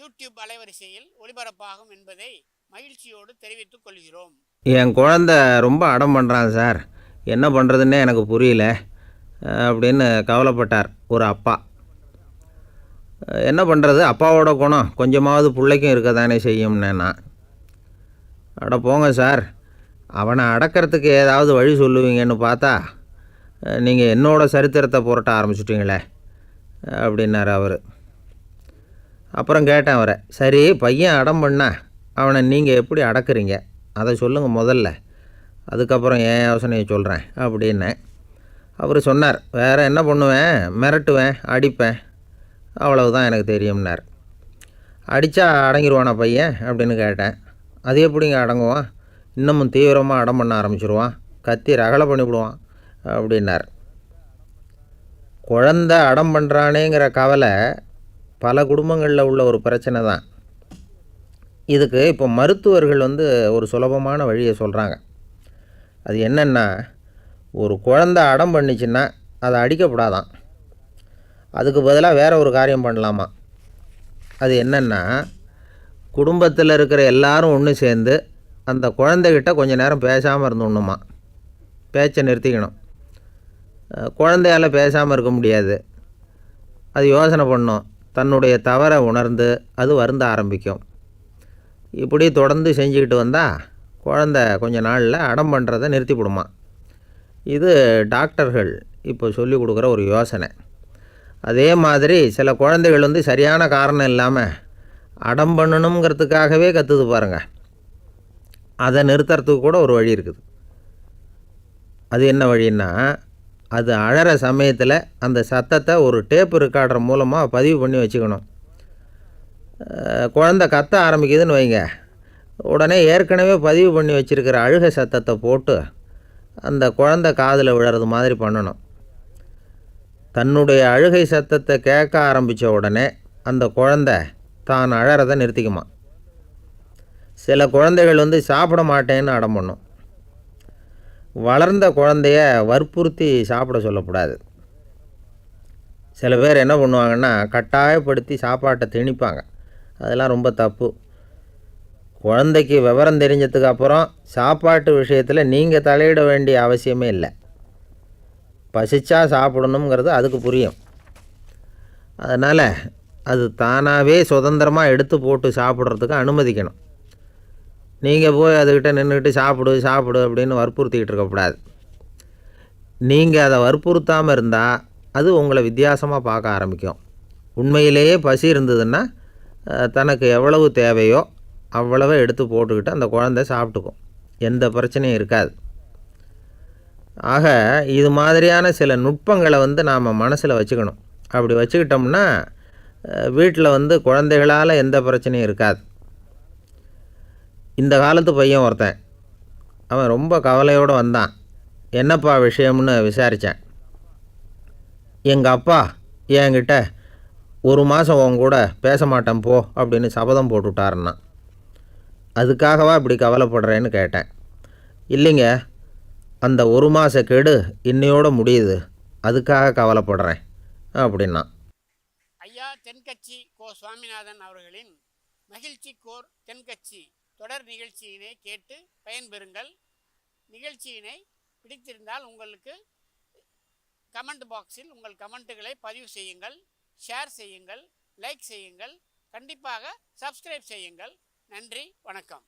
YouTube அலைவரிசையில் ஒளிபரப்பாகும் என்பதை மகிழ்ச்சியோடு தெரிவித்துக் கொள்கிறோம். என் குழந்த ரொம்ப அடம் பண்ணுறான் சார். என்ன பண்ணுறதுன்னே எனக்கு புரியல. அப்படின்னு கவலைப்பட்டார் ஒரு அப்பா. என்ன பண்ணுறது அப்பாவோட குணம். கொஞ்சமாவது பிள்ளைக்கும் இருக்க தானே செய்யும்னே நான். அட போங்க சார். அவனை அடக்கிறதுக்கு ஏதாவது வழி சொல்லுவீங்கன்னு பார்த்தா நீங்கள் என்னோடய சரித்திரத்தை புரட்ட ஆரம்பிச்சிட்டிங்களே அப்படின்னார் அவர். அப்புறம் கேட்டேன் அவரை சரி பையன் அடம் பண்ணா அவனை நீங்கள் எப்படி அடக்குறீங்க? அதை சொல்லுங்கள் முதல்ல. அதுக்கப்புறம் என் யோசனையை சொல்கிறேன் அப்படின்னேன். அவர் சொன்னார் வேறு என்ன பண்ணுவேன்? மிரட்டுவேன் அடிப்பேன். அவ்வளவுதான் எனக்கு தெரியும்னார். அடித்தா அடங்கிடுவானா பையன்? அப்படின்னு கேட்டேன். அது எப்படிங்க அடங்குவான்? இன்னமும் தீவிரமாக அடம் பண்ண ஆரம்பிச்சிருவான். கத்தி ரகலை பண்ணிவிடுவான் அப்படின்னார். குழந்த அடம் பண்ணுறானேங்கிற கவலை பல குடும்பங்களில் உள்ள ஒரு பிரச்சனை தான். இதுக்கு இப்போ மருத்துவர்கள் வந்து ஒரு சுலபமான வழியை சொல்கிறாங்க அது என்னென்னா ஒரு குழந்த அடம் பண்ணிச்சுன்னா அதை அடிக்கப்படாதான். அதுக்கு பதிலாக வேறு ஒரு காரியம் பண்ணலாமா? அது என்னென்னா குடும்பத்தில் இருக்கிற எல்லாரும் ஒன்று சேர்ந்து அந்த குழந்தைகிட்ட கொஞ்ச நேரம் பேசாமல் இருந்துடணுமா? பேச்சை நிறுத்திக்கணும். குழந்தையால் பேசாமல் இருக்க முடியாது. அது யோசனை பண்ணும். தன்னுடைய தவறை உணர்ந்து அது வருந்த ஆரம்பிக்கும். இப்படி தொடர்ந்து செஞ்சுக்கிட்டு வந்தால் குழந்த கொஞ்ச நாளில் அடம் பண்ணுறதை நிறுத்திவிடுமா இது டாக்டர்கள் இப்போ சொல்லி கொடுக்குற ஒரு யோசனை. அதே மாதிரி சில குழந்தைகள் வந்து சரியான காரணம் இல்லாமல் அடம் பண்ணணுங்கிறதுக்காகவே கற்றுது பாருங்கள் அதை நிறுத்துறதுக்கு கூட ஒரு வழி இருக்குது. அது என்ன வழின்னா அது அழற சமயத்தில் அந்த சத்தத்தை ஒரு டேப் ரெக்கார்டர் மூலமாக பதிவு பண்ணி வச்சுக்கணும். குழந்த குழந்தை கத்த ஆரம்பிக்குதுன்னு வைங்க. உடனே ஏற்கனவே பதிவு பண்ணி வச்சுருக்கிற அழுகை சத்தத்தை போட்டு அந்த குழந்தை காதில் விழறது மாதிரி பண்ணணும். தன்னுடைய அழுகை சத்தத்தை கேட்க ஆரம்பித்த உடனே அந்த குழந்தை தான் அழறதை நிறுத்திக்குமா சில குழந்தைகள் வந்து சாப்பிட மாட்டேன்னு அடம் பண்ணும். வளர்ந்த குழந்தைய வற்புறுத்தி சாப்பிட சொல்லக்கூடாது. சில பேர் என்ன பண்ணுவாங்கன்னா கட்டாயப்படுத்தி சாப்பாட்டை திணிப்பாங்க. அதெல்லாம் ரொம்ப தப்பு. குழந்தைக்கு விவரம் தெரிஞ்சதுக்கு அப்புறம் சாப்பாட்டு விஷயத்தில் நீங்கள் தலையிட வேண்டிய அவசியமே இல்லை. பசிச்சா சாப்பிடணுங்கிறது அதுக்கு புரியும். அதனால் அது தானாகவே சுதந்திரமாக எடுத்து போட்டு சாப்பிட்றதுக்கு அனுமதிக்கணும். நீங்கள் போய் அதுக்கிட்ட நின்றுக்கிட்டு சாப்பிடு சாப்பிடு அப்படின்னு வற்புறுத்திக்கிட்டு இருக்கக்கூடாது. நீங்கள் அதை வற்புறுத்தாமல் இருந்தால் அது உங்களை வித்தியாசமாக பார்க்க ஆரம்பிக்கும். உண்மையிலேயே பசி இருந்ததுன்னா தனக்கு எவ்வளவு தேவையோ அவ்வளவு எடுத்து போட்டுக்கிட்டு அந்த குழந்தை சாப்பிட்டுக்கும். எந்த பிரச்சனையும் இருக்காது. ஆக இது மாதிரியான சில நுட்பங்களை வந்து நாம் மனசில் வச்சுக்கணும். அப்படி வச்சுக்கிட்டோம்னா வீட்டில் வந்து குழந்தைகளால் எந்த பிரச்சனையும் இருக்காது. இந்த காலத்து பையன் ஒருத்தன். அவன் ரொம்ப கவலையோடு வந்தான். என்னப்பா விஷயம்னு விசாரித்தேன் எங்கள் அப்பா என்கிட்ட ஒரு மாதம் உன் கூட பேச மாட்டேன் போ அப்படின்னு சபதம் போட்டுவிட்டாருன்னா அதுக்காகவா இப்படி கவலைப்படுறேன்னு கேட்டேன். இல்லைங்க அந்த ஒரு மாத கெடு இன்னையோட முடியுது. அதுக்காக கவலைப்படுறேன் அப்படின்னா. ஐயா தென்கட்சி கோ சுவாமிநாதன் அவர்களின் மகிழ்ச்சி கோர் தென்கட்சி. தொடர் நிகழ்ச்சியினை கேட்டு பயன்பெறுங்கள். நிகழ்ச்சியினை பிடித்திருந்தால் உங்களுக்கு கமெண்ட் பாக்ஸில் உங்கள் கமெண்ட்டுகளை பதிவு செய்யுங்கள் ஷேர் செய்யுங்கள் லைக் செய்யுங்கள் கண்டிப்பாக சப்ஸ்கிரைப் செய்யுங்கள். நன்றி வணக்கம்.